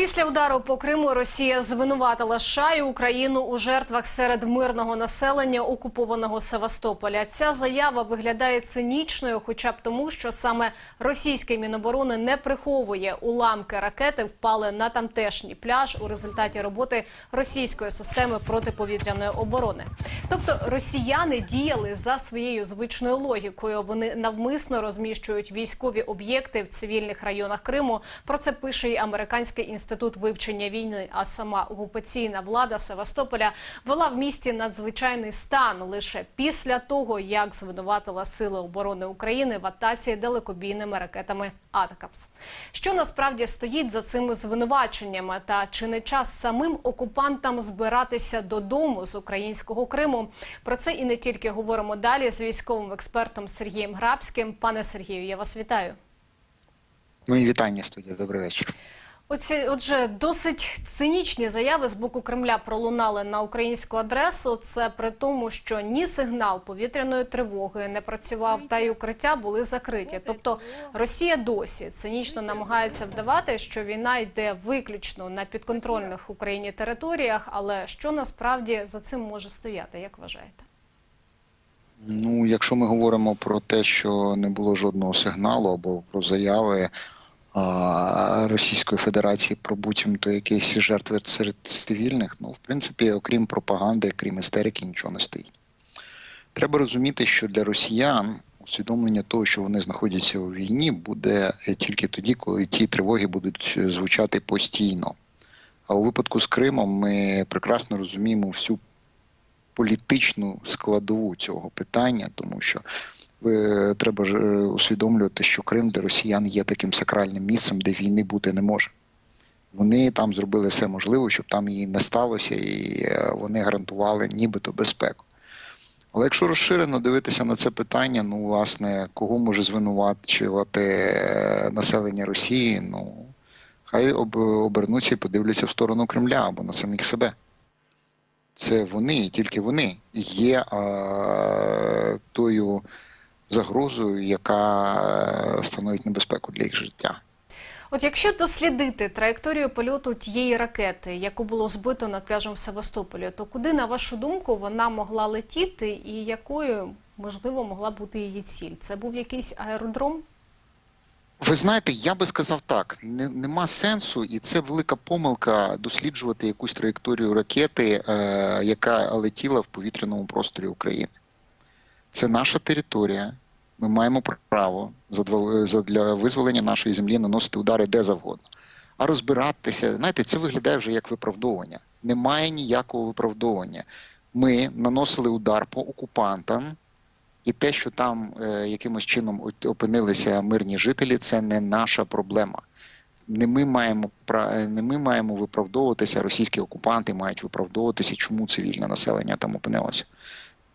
Після удару по Криму Росія звинуватила США і Україну у жертвах серед мирного населення окупованого Севастополя. Ця заява виглядає цинічною, хоча б тому, що саме російське міноборони не приховує уламки ракети впали на тамтешній пляж у результаті роботи російської системи протиповітряної оборони. Тобто росіяни діяли за своєю звичною логікою. Вони навмисно розміщують військові об'єкти в цивільних районах Криму. Про це пише і американський інститут вивчення війни. А сама окупаційна влада Севастополя вела в місті надзвичайний стан лише після того, як звинуватила сили оборони України в атаці далекобійними ракетами Атакамс. Що насправді стоїть за цими звинуваченнями? Та чи не час самим окупантам збиратися додому з українського Криму? Про це і не тільки говоримо далі з військовим експертом Сергієм Грабським. Пане Сергію, я вас вітаю. Мої вітання, студія. Добрий вечір. Оці, отже, досить цинічні заяви з боку Кремля пролунали на українську адресу. Це при тому, що ні сигнал повітряної тривоги не працював, та й укриття були закриті. Тобто Росія досі цинічно намагається вдавати, що війна йде виключно на підконтрольних Україні територіях. Але що насправді за цим може стояти, як вважаєте? Ну, якщо ми говоримо про те, що не було жодного сигналу або про заяви Російської Федерації про буцімто якісь жертви серед цивільних, ну в принципі, окрім пропаганди, крім істерики, нічого не стоїть. Треба розуміти, що для росіян усвідомлення того, що вони знаходяться у війні, буде тільки тоді, коли ті тривоги будуть звучати постійно. А у випадку з Кримом ми прекрасно розуміємо всю політичну складову цього питання, тому що треба ж е, усвідомлювати, що Крим для росіян є таким сакральним місцем, де війни бути не може. Вони там зробили все можливе, щоб там її не сталося, і е, вони гарантували нібито безпеку. Але якщо розширено дивитися на це питання, ну власне, кого може звинувачувати е, населення Росії, ну хай об, обернуться і подивляться в сторону Кремля або на самих себе. Це вони, і тільки вони є а, тою загрозою, яка е, становить небезпеку для їх життя. От якщо дослідити траєкторію польоту тієї ракети, яку було збито над пляжем в Севастополі, то куди, на вашу думку, вона могла летіти і якою, можливо, могла бути її ціль? Це був якийсь аеродром? Ви знаєте, я би сказав так: не, нема сенсу, і це велика помилка досліджувати якусь траєкторію ракети, е, яка летіла в повітряному просторі України. Це наша територія. Ми маємо право задля, задля визволення нашої землі наносити удари де завгодно. А розбиратися, знаєте, це виглядає вже як виправдовування. Немає ніякого виправдовування. Ми наносили удар по окупантам, і те, що там е, якимось чином опинилися мирні жителі, це не наша проблема. Не ми маємо не ми маємо виправдовуватися, російські окупанти мають виправдовуватися, чому цивільне населення там опинилося.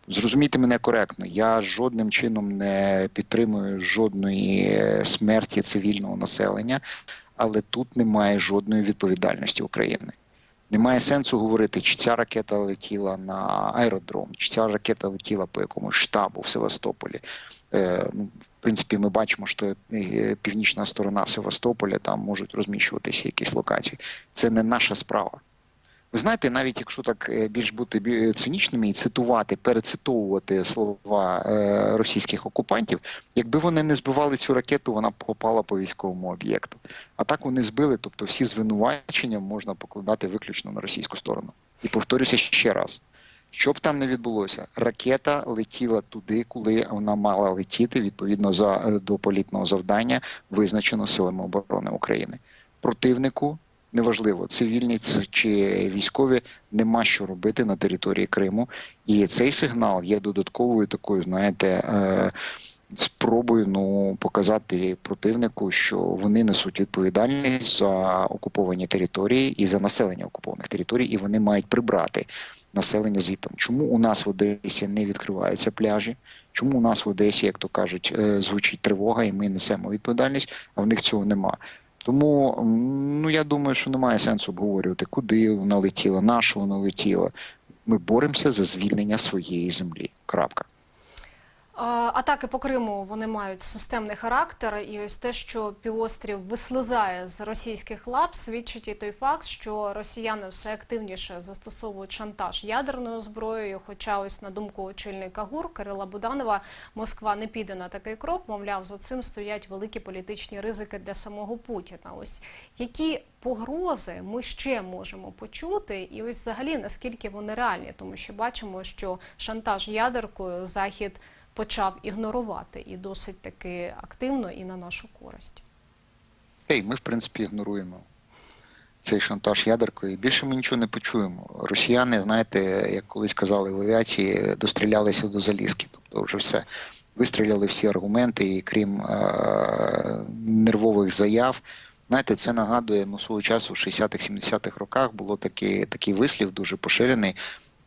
Зрозумійте мене коректно, я жодним чином не підтримую жодної е, смерті цивільного населення, але тут немає жодної відповідальності України. Немає сенсу говорити, чи ця ракета летіла на аеродром, чи ця ракета летіла по якомусь штабу в Севастополі. Е, ну, в принципі, ми бачимо, що е, північна сторона Севастополя там можуть розміщуватися якісь локації. Це не наша справа. Ви знаєте, навіть якщо так е, більш бути бі- цинічними і цитувати, перецитовувати слова е, російських окупантів, якби вони не збивали цю ракету, вона б попала по військовому об'єкту. А так вони збили, тобто всі звинувачення можна покладати виключно на російську сторону. І повторюся ще раз. Що б там не відбулося, ракета летіла туди, коли вона мала летіти відповідно за е, до політного завдання, визначено силами оборони України. Противнику неважливо, цивільні чи військові, нема що робити на території Криму. І цей сигнал є додатковою такою, знаєте, е, спробою ну показати противнику, що вони несуть відповідальність за окуповані території і за населення окупованих територій, і вони мають прибрати населення звітом. Чому у нас в Одесі не відкриваються пляжі? Чому у нас в Одесі, як то кажуть, е, звучить тривога, і ми несемо відповідальність, а в них цього нема. Тому ну я думаю, що немає сенсу обговорювати, куди вона летіла, на що вона летіла. Ми боремося за звільнення своєї землі. Крапка. Атаки по Криму вони мають системний характер, і ось те, що півострів вислизає з російських лап, свідчить і той факт, що росіяни все активніше застосовують шантаж ядерною зброєю. Хоча, ось на думку очільника ГУР Кирила Буданова, Москва не піде на такий крок. Мовляв, за цим стоять великі політичні ризики для самого Путіна. Ось які погрози ми ще можемо почути, і ось взагалі наскільки вони реальні, тому що бачимо, що шантаж ядеркою захід почав ігнорувати і досить таки активно і на нашу користь. Ей, ми, в принципі, ігноруємо цей шантаж ядеркою. І більше ми нічого не почуємо. Росіяни, знаєте, як колись казали в авіації, дострілялися до залізки. Тобто вже все. Вистріляли всі аргументи, і крім е- нервових заяв. Знаєте, це нагадує ну, свого часу в 60-х, 70-х роках було такий, такий вислів дуже поширений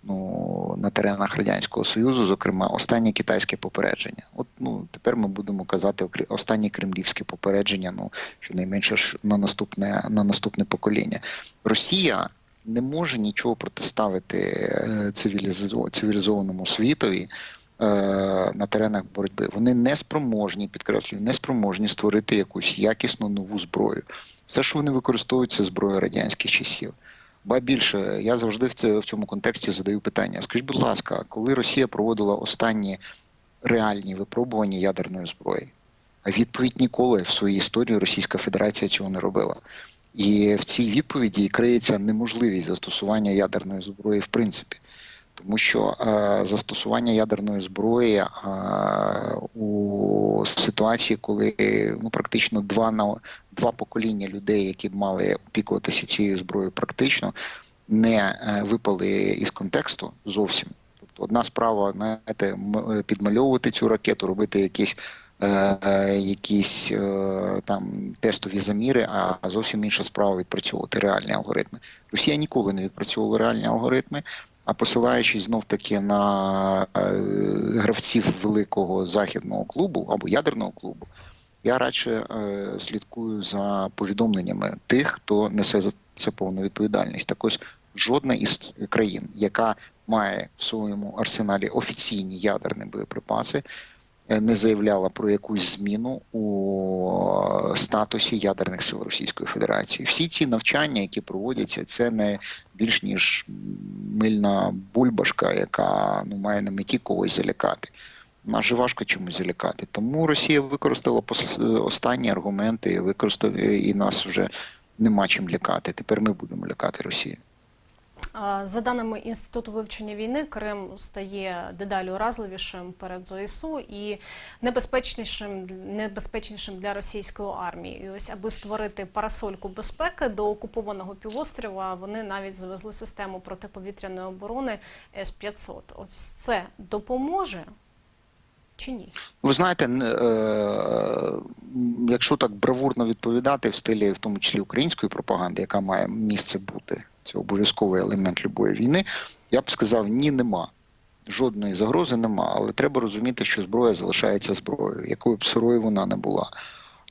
ну, на теренах Радянського Союзу, зокрема, останнє китайське попередження. От ну тепер ми будемо казати останнє кремлівське попередження, ну щонайменше на наступне на наступне покоління. Росія не може нічого протиставити е, цивілізованому світові. е, На теренах боротьби вони не спроможні, підкреслюю, не спроможні створити якусь якісну нову зброю. Все, що вони використовують, це зброя радянських часів. Ба більше, я завжди в цьому контексті задаю питання: скажіть, будь ласка, коли Росія проводила останні реальні випробування ядерної зброї? А відповідь ніколи в своїй історії Російська Федерація цього не робила. І в цій відповіді криється неможливість застосування ядерної зброї в принципі. Тому що е, застосування ядерної зброї е, у ситуації, коли ну практично два на два покоління людей, які б мали опікуватися цією зброєю, практично не е, випали із контексту зовсім. Тобто, одна справа знаєте, підмальовувати цю ракету, робити якісь. Якісь там тестові заміри, а зовсім інша справа відпрацьовувати реальні алгоритми. Росія ніколи не відпрацьовувала реальні алгоритми, а посилаючись знов таки на е, гравців великого західного клубу або ядерного клубу, я радше е, слідкую за повідомленнями тих, хто несе за це повну відповідальність. Так ось жодна із країн, яка має в своєму арсеналі офіційні ядерні боєприпаси, не заявляла про якусь зміну у статусі ядерних сил Російської Федерації. Всі ці навчання, які проводяться, це не більш ніж мильна бульбашка, яка ну має на меті когось залякати. Нас же важко чомусь залякати. Тому Росія використала останні аргументи, використала і нас вже нема чим лякати. Тепер ми будемо лякати Росію. За даними Інституту вивчення війни, Крим стає дедалі уразливішим перед ЗСУ і небезпечнішим небезпечнішим для російської армії. І ось, аби створити парасольку безпеки до окупованого півострова, вони навіть завезли систему протиповітряної оборони С-500. Ось це допоможе чи ні? Ви знаєте, е, якщо так бравурно відповідати в стилі, в тому числі української пропаганди, яка має місце бути, це обов'язковий елемент любої війни, я б сказав, ні, нема. Жодної загрози нема, але треба розуміти, що зброя залишається зброєю, якою б сирою вона не була.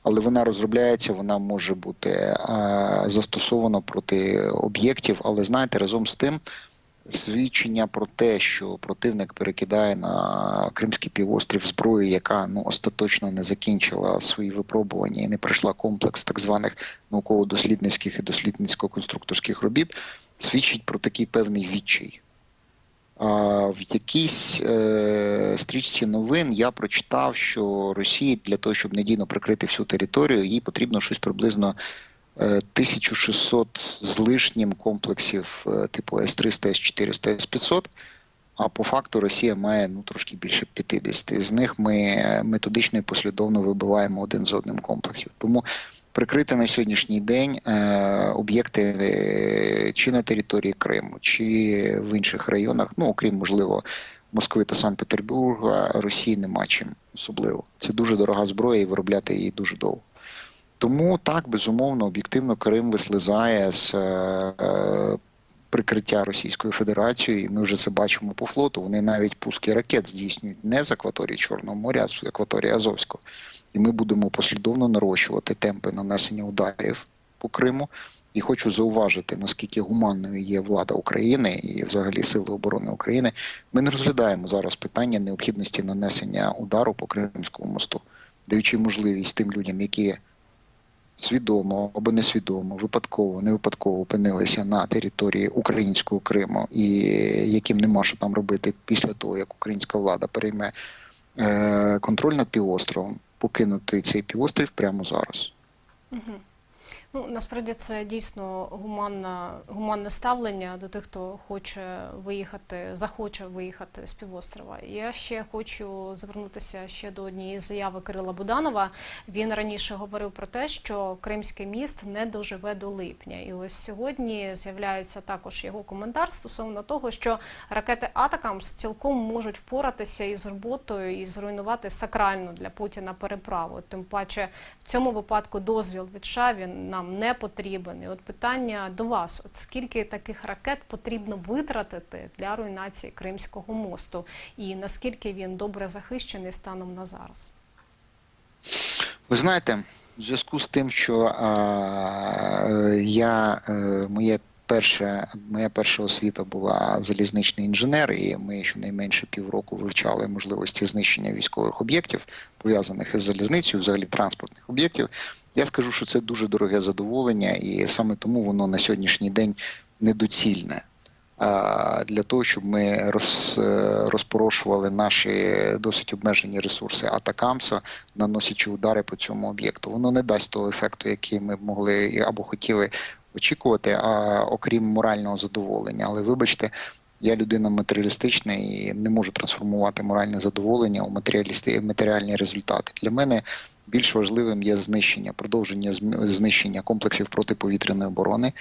Але вона розробляється, вона може бути е, застосована проти об'єктів. Але знаєте, разом з тим, свідчення про те, що противник перекидає на Кримський півострів зброю, яка ну остаточно не закінчила свої випробування і не пройшла комплекс так званих науково-дослідницьких і дослідницько-конструкторських робіт, свідчить про такий певний відчай. В якійсь е, стрічці новин я прочитав, що Росії для того, щоб надійно прикрити всю територію, їй потрібно щось приблизно 1600 з лишнім комплексів е, типу С-300, С-400, С-500. А по факту Росія має ну трошки більше 50. З них ми методично і послідовно вибиваємо один з одним комплексів. Тому прикрити на сьогоднішній день е, об'єкти е, чи на території Криму, чи в інших районах, ну окрім можливо. Москви та Санкт-Петербурга Росії нема чим особливо. Це дуже дорога зброя і виробляти її дуже довго. Тому так, безумовно, об'єктивно Крим вислизає з е, прикриття Російською Федерацією, і ми вже це бачимо по флоту. Вони навіть пуски ракет здійснюють не з акваторії Чорного моря, а з акваторії Азовського. І ми будемо послідовно нарощувати темпи нанесення ударів по Криму. І хочу зауважити, наскільки гуманною є влада України і взагалі Сили оборони України. Ми не розглядаємо зараз питання необхідності нанесення удару по Кримському мосту, даючи можливість тим людям, які свідомо або несвідомо, випадково, не випадково опинилися на території українського Криму, і яким нема що там робити після того, як українська влада перейме е, контроль над півостровом, покинути цей півострів прямо зараз. Угу. Ну, насправді це дійсно гуманна, гуманне ставлення до тих, хто хоче виїхати, захоче виїхати з півострова. Я ще хочу звернутися ще до однієї заяви Кирила Буданова. Він раніше говорив про те, що Кримський міст не доживе до липня. І ось сьогодні з'являється також його коментар стосовно того, що ракети Атакамс цілком можуть впоратися із роботою і зруйнувати сакральну для Путіна переправу. Тим паче в цьому випадку дозвіл від США він нам не потрібен. І от питання до вас: от скільки таких ракет потрібно витратити для руйнації Кримського мосту, і наскільки він добре захищений станом на зараз? Ви знаєте, в зв'язку з тим, що а, я е, моє перше, моя перша освіта була залізничний інженер, і ми щонайменше півроку вивчали можливості знищення військових об'єктів, пов'язаних із залізницею, взагалі транспортних об'єктів. Я скажу, що це дуже дороге задоволення, і саме тому воно на сьогоднішній день недоцільне. Для того, щоб ми роз, розпорошували наші досить обмежені ресурси Атакамса, наносячи удари по цьому об'єкту. Воно не дасть того ефекту, який ми б могли або хотіли очікувати, а окрім морального задоволення. Але вибачте, я людина матеріалістична і не можу трансформувати моральне задоволення у матеріальні результати. Для мене більш важливим є знищення, продовження знищення комплексів протиповітряної оборони,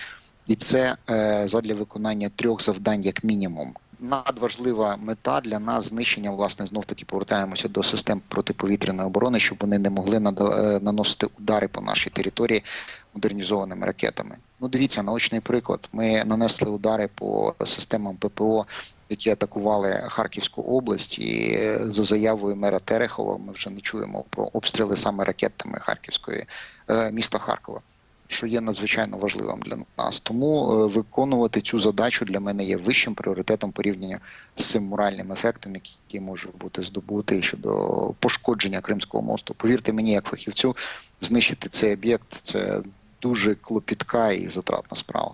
і це е, задля виконання трьох завдань, як мінімум. Надважлива мета для нас знищення, власне, знов таки повертаємося до систем протиповітряної оборони, щоб вони не могли е, наносити удари по нашій території модернізованими ракетами. Ну, дивіться, наочний приклад. Ми нанесли удари по системам ППО, які атакували Харківську область, і е, за заявою мера Терехова ми вже не чуємо про обстріли саме ракетами Харківської е, міста Харкова. Що є надзвичайно важливим для нас, тому е, виконувати цю задачу для мене є вищим пріоритетом порівняння з цим моральним ефектом, який може бути здобутий щодо пошкодження Кримського мосту. Повірте мені, як фахівцю, знищити цей об'єкт це дуже клопітка і затратна справа.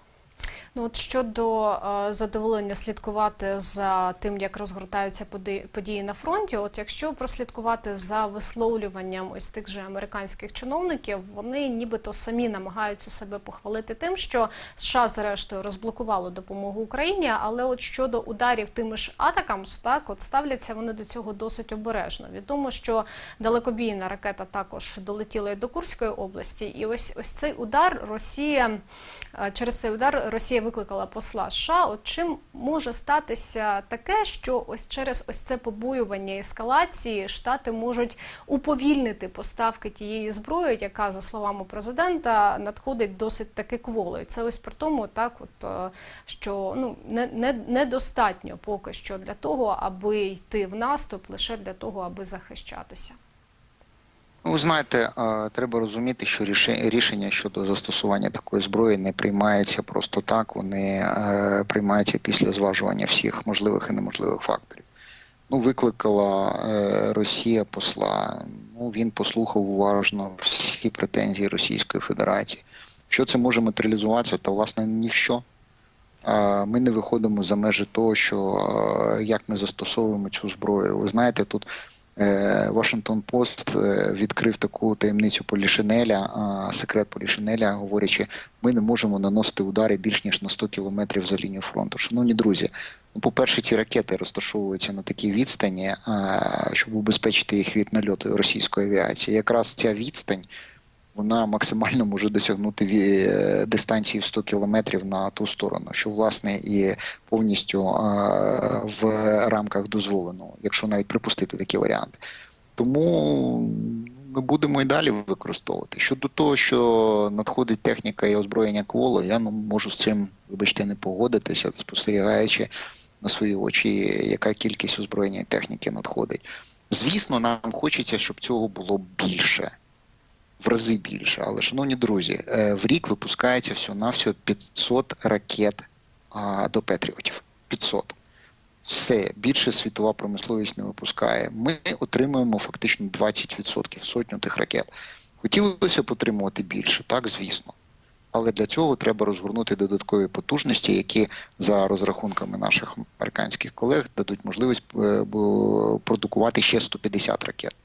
Ну от щодо е, задоволення слідкувати за тим, як розгортаються поди- події на фронті, от якщо прослідкувати за висловлюванням ось тих же американських чиновників, вони нібито самі намагаються себе похвалити тим, що США зрештою розблокувало допомогу Україні, але от щодо ударів тими ж атакамс, так от ставляться вони до цього досить обережно. Відомо, що далекобійна ракета також долетіла і до Курської області, і ось ось цей удар Росія через цей удар Росія викликала посла США. От чим може статися таке, що ось через ось це побоювання ескалації штати можуть уповільнити поставки тієї зброї, яка за словами президента надходить досить таки кволою. Це ось при тому, так от е, що ну не, не недостатньо поки що для того, аби йти в наступ, лише для того, аби захищатися. Ну, ви знаєте, е, треба розуміти, що рішення щодо застосування такої зброї не приймається просто так. Вони е, приймаються після зважування всіх можливих і неможливих факторів. Ну, викликала е, Росія посла. Ну він послухав уважно всі претензії Російської Федерації. Що це може матеріалізуватися, та власне ні в що. Ми не виходимо за межі того, що як ми застосовуємо цю зброю. Ви знаєте, тут Е, Вашингтон Пост е, відкрив таку таємницю Полішинеля, секрет Полішинеля, говорячи, ми не можемо наносити удари більш ніж на 100 кілометрів за лінію фронту. Шановні друзі, ну, по-перше, ці ракети розташовуються на такій відстані, щоб убезпечити їх від нальоту російської авіації. Якраз ця відстань. Вона максимально може досягнути е, дистанції в 100 кілометрів на ту сторону, що власне і повністю в рамках дозволеного, якщо навіть припустити такі варіанти. Тому ми будемо і далі використовувати. Щодо того, що надходить техніка і озброєння кволо, я ну, можу з цим, вибачте, не погодитися, спостерігаючи на свої очі, яка кількість озброєння і техніки надходить. Звісно, нам хочеться, щоб цього було більше. В рази більше. Але, шановні друзі, е, в рік випускається всього-навсього 500 ракет до Петріотів. 500. Все більше світова промисловість не випускає. Ми отримуємо фактично 20%, сотню тих ракет. Хотілося б отримувати більше, так звісно. Але для цього треба розгорнути додаткові потужності, які за розрахунками наших американських колег дадуть можливість е, продукувати ще 150 ракет.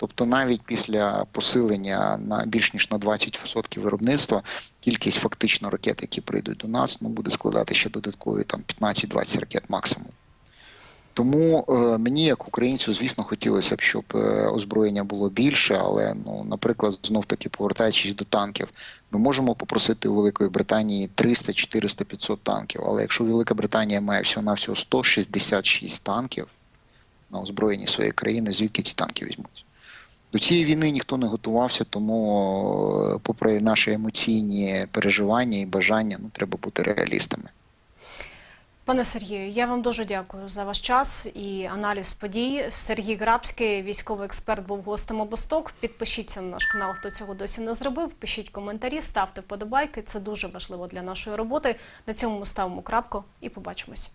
Тобто, навіть після посилення на більш ніж на 20% виробництва, кількість фактично ракет, які прийдуть до нас, ну буде складати ще додаткові там 15-20 ракет максимум. Тому е, мені, як українцю, звісно, хотілося б, щоб е, озброєння було більше, але ну, наприклад, знов таки повертаючись до танків, ми можемо попросити у Великої Британії 300, 400, 500 танків. Але якщо Велика Британія має всього навсього 166 танків на озброєнні своєї країни, звідки ці танки візьмуться? До цієї війни ніхто не готувався, тому, е, попри наші емоційні переживання і бажання, ну треба бути реалістами. Пане Сергію, я вам дуже дякую за ваш час і аналіз подій. Сергій Грабський, військовий експерт, був гостем обосток. Підпишіться на наш канал, хто цього досі не зробив. Пишіть коментарі, ставте вподобайки. Це дуже важливо для нашої роботи. На цьому ми ставимо крапку і побачимось.